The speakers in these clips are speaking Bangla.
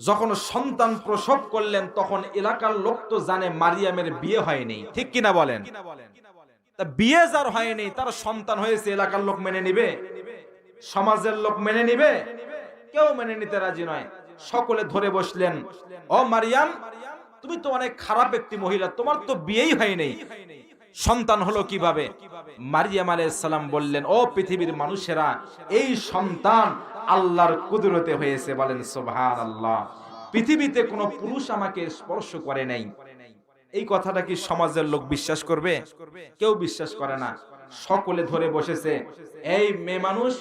যখন সন্তান প্রসব করলেন, তখন এলাকার লোক তো জানে মারিয়ামের বিয়ে হয়নি। ঠিক কিনা বলেন? তা বিয়ে যার হয়নি, তার সন্তান হয়েছে, এলাকার লোক মেনে নিবে? সমাজের লোক মেনে নিবে? কেউ মেনে নিতে রাজি নয়। সকলে ধরে বসলেন, ও মারিয়াম, তুমি তো অনেক খারাপ একটি মহিলা, তোমার তো বিয়েই হয়নি। সন্তান হলো কীভাবে? মারিয়াম আলাইহিস সালাম বললেন, ও পৃথিবীর মানুষেরা, এই সন্তান আল্লাহর কুদরতে হয়েছে বলেন, সুবহানাল্লাহ। পৃথিবীতে কোনো পুরুষ আমাকে স্পর্শ করে নাই। এই কথাটা কি সমাজের লোক বিশ্বাস করবে? কেউ বিশ্বাস করে না। সকলে ধরে বসেছে, এই মেয়ে মানুষ,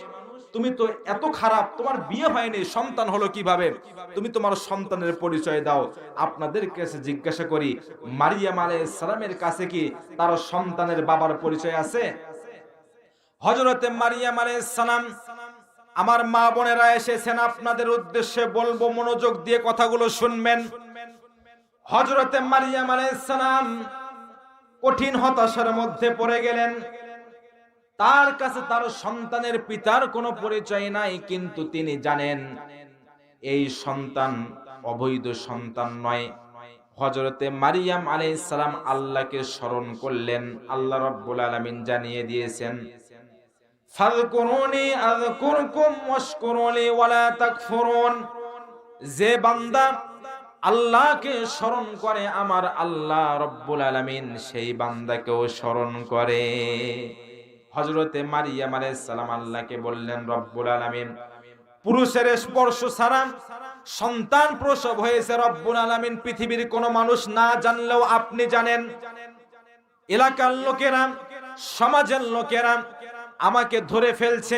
তুমি তো এত খারাপ, তোমার বিয়ে হয়নি, সন্তান হলো কীভাবে? তুমি তোমার সন্তানের পরিচয় দাও। আপনাদের কাছে জিজ্ঞাসা করি, মারিয়াম আলাইহিস সালামের কাছে কি তার সন্তানের বাবার পরিচয় আছে? হযরতে মারিয়াম আলাইহিস সালাম আমার মা বোনেরা এসেছেন, আপনাদের উদ্দেশ্যে বলব মনোযোগ দিয়ে কথাগুলো শুনবেন। হজরতে মারিয়াম আলাইসালাম কঠিন হতাশার মধ্যে পড়ে গেলেন। তার কাছে তার সন্তানের পিতার কোনো পরিচয় নাই, কিন্তু তিনি জানেন এই সন্তান অবৈধ সন্তান নয়। হজরতে মারিয়াম আলাইসালাম আল্লাহকে স্মরণ করলেন, আল্লাহ রব্বুল আলামিন জানিয়ে দিয়েছেন ফাযকুরুনি আযকুরকুম ওয়াশকুরুলি ওয়ালা তাকফুরুন। যে বান্দা আল্লাহকে স্মরণ করে, আমার আল্লাহ রব্বুল আলামিন সেই বান্দাকেও স্মরণ করে। হযরতে মারিয়াম আলাইহিস সালাম আল্লাহকে বললেন, রব্বুল আলামিন, পুরুষের স্পর্শ ছাড়া সন্তান প্রসব হয়েছে রব্বুল আলামিন। পৃথিবীর কোনো মানুষ না জানলেও আপনি জানেন। এলাকার লোকেরা, সমাজের লোকেরা আমাকে ধরে ফেলছে।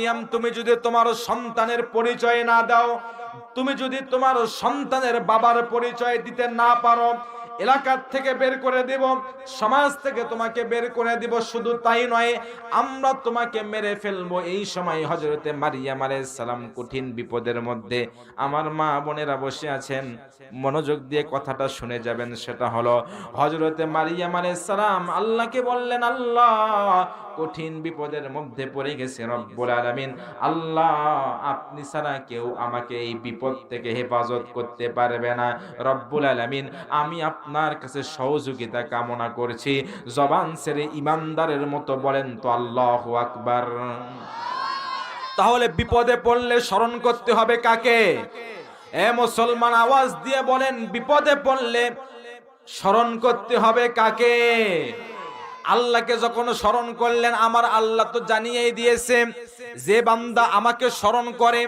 তুমি যদি তোমার সন্তানের পরিচয় না দাও, তুমি যদি তোমার সন্তানের বাবার পরিচয় দিতে না পারো, এলাকার থেকে বের করে দেব, সমাজ থেকে তোমাকে বের করে দিব, শুধু তাই নয়, আমরা তোমাকে মেরে ফেলব এই সময় হজরতে মারিয়াম সালাম কঠিন বিপদের মধ্যে। আমার মা বোনেরা বসে আছেন, মনোযোগ দিয়ে কথাটা শুনে যাবেন, সেটা হলো হজরতে মারিয়াম সালাম আল্লাহকে বললেন, আল্লাহ কঠিন বিপদের মধ্যে পড়ে গেছে রব্বুল আলামিন। আল্লাহ, আপনি ছাড়া কেউ আমাকে এই বিপদ থেকে হেফাজত করতে পারবে না। রব্বুল আলামিন, আমি আপনার কাছে সহযোগিতা কামনা করছি। জবান ছেড়ে ইমানদারের মতো বলেন তো আল্লাহ আকবার। তাহলে বিপদে পড়লে স্মরণ করতে হবে কাকে? এ মুসলমান, আওয়াজ দিয়ে বলেন, বিপদে পড়লে স্মরণ করতে হবে কাকে? আল্লাহকে যখন স্মরণ করলেন আমার আল্লাহ তো জানিয়েই দিয়েছে যে বান্দা আমাকে স্মরণ করে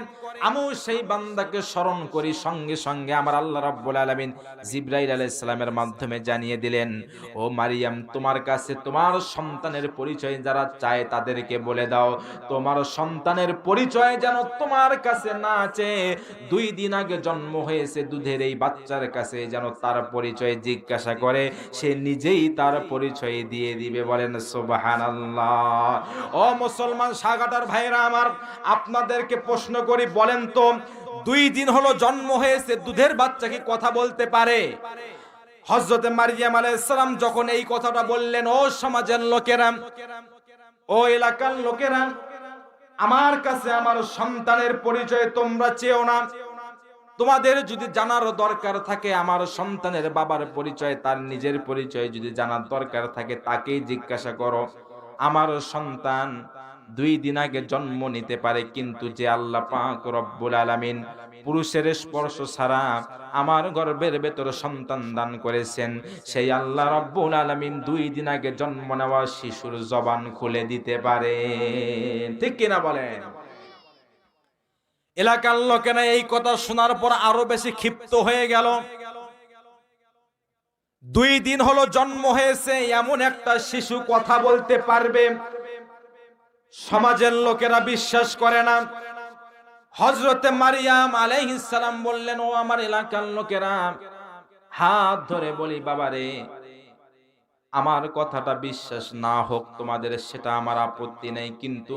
আমিও সেই বান্দাকে স্মরণ করি, সঙ্গে সঙ্গে আমার আল্লাহ রাব্বুল আলামিন জিব্রাইল আলাইহিস সালামের মাধ্যমে জানিয়ে দিলেন, ও মারিয়াম, তোমার কাছে তোমার সন্তানের পরিচয় যারা চায় তাদেরকে বলে দাও। তোমার সন্তানের পরিচয় যেন তোমার কাছে না আছে। দুই দিন আগে জন্ম হয়েছে দুধের এই বাচ্চার কাছে যেন তার পরিচয় জিজ্ঞাসা করে, সে নিজেই তার পরিচয় দিয়ে দিবে। বলেন, সুবহানাল্লাহ। ও মুসলমান সাগাটার ভাইরা আমার, আপনাদেরকে প্রশ্ন করি বলেন তো, দুই দিন হলো জন্ম হয়েছে, দুধের বাচ্চা কি কথা বলতে পারে? হজরতে মারিয়াম আলাইসালাম যখন এই কথাটা বললেন, ও সমাজের লোকেরা, ও এলাকার লোকেরা, আমার কাছে আমার সন্তানের পরিচয় তোমরা চেও না। তোমাদের যদি জানার দরকার থাকে, আমার সন্তানের বাবার পরিচয়, তার নিজের পরিচয় যদি জানার দরকার থাকে, তাকেই জিজ্ঞাসা করো। আমার সন্তান দুই দিন আগে জন্ম নিতে পারে, কিন্তু যে আল্লাহ পাক রব্বুল আলামিন পুরুষের স্পর্শ ছাড়া আমার গর্ভের ভেতর সন্তান দান করেছেন, সেই আল্লাহ রব্বুল আলামিন দুই দিন আগে জন্ম নেওয়া শিশুর জবান খুলে দিতে পারে। ঠিক কিনা বলেন? এলাকার লোকেরা এই কথা শোনার পর আরও বেশি ক্ষিপ্ত হয়ে গেল। দুই দিন হলো জন্ম হয়েছে, এমন একটা শিশু কথা বলতে পারবে সমাজের লোকেরা বিশ্বাস করে না। হজরতে মারিয়াম আলাইহিসসালাম বললেন, ও আমার এলাকার লোকেরা, হাত ধরে বলি, বাবারে, আমার কথাটা বিশ্বাস না হোক, তোমাদের সেটা আমার আপত্তি নেই, কিন্তু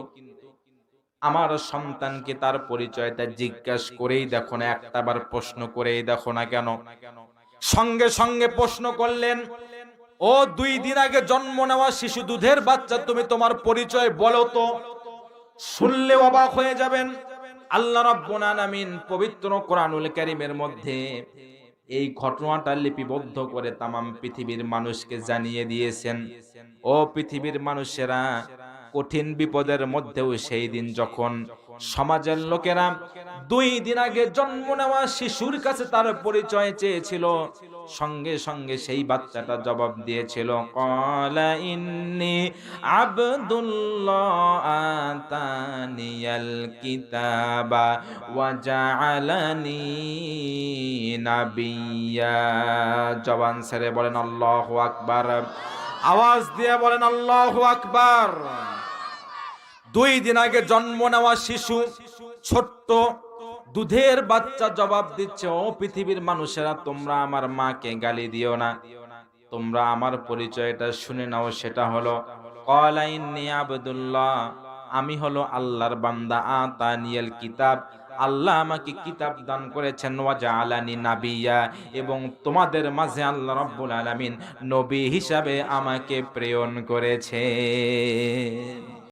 আমার সন্তানকে তার পরিচয়টা জিজ্ঞাসা করেই দেখো না, একটাবার প্রশ্ন করেই দেখো না কেন? সঙ্গে সঙ্গে প্রশ্ন করলেন ও দুই দিন আগে জন্ম নেওয়া শিশু দুধের বাচ্চা, তুমি তোমার পরিচয় বলো তো। শুনলে অবাক হয়ে যাবেন। আল্লাহ রাব্বুল পবিত্র কোরআনুল কারীমের মধ্যে এই ঘটনাটা লিপিবদ্ধ করে তামাম পৃথিবীর মানুষকে জানিয়ে দিয়েছেন। ও পৃথিবীর মানুষেরা কঠিন বিপদের মধ্যেও সেই দিন যখন সমাজের লোকেরা দুই দিন আগে জন্ম নেওয়া শিশুর কাছে তার পরিচয় চেয়েছিল সঙ্গে সঙ্গে সেই বাচ্চাটা জবাব দিয়েছিল, কলা ইন্নি আবদুল্লাহ নাবিয়্যা জবান ছেড়ে বলেন, আল্লাহু আকবার। আওয়াজ দিয়ে বলেন, আল্লাহু আকবার। দুই দিন আগে জন্ম নেওয়া শিশু ছোট্ট দুধের বাচ্চা জবাব দিচ্ছে, ও পৃথিবীর মানুষেরা, তোমরা আমার মাকে গালি দিও না। তোমরা আমার পরিচয়টা শুনে নাও, সেটা হলো আমি হলো আল্লাহর বান্দা, আতানিয়াল কিতাব। আল্লাহ আমাকে কিতাব দান করেছেন ওয়াজা নাবিয়া। এবং তোমাদের মাঝে আল্লাহ রব্বুল আলামিন নবী হিসাবে আমাকে প্রেরণ করেছে।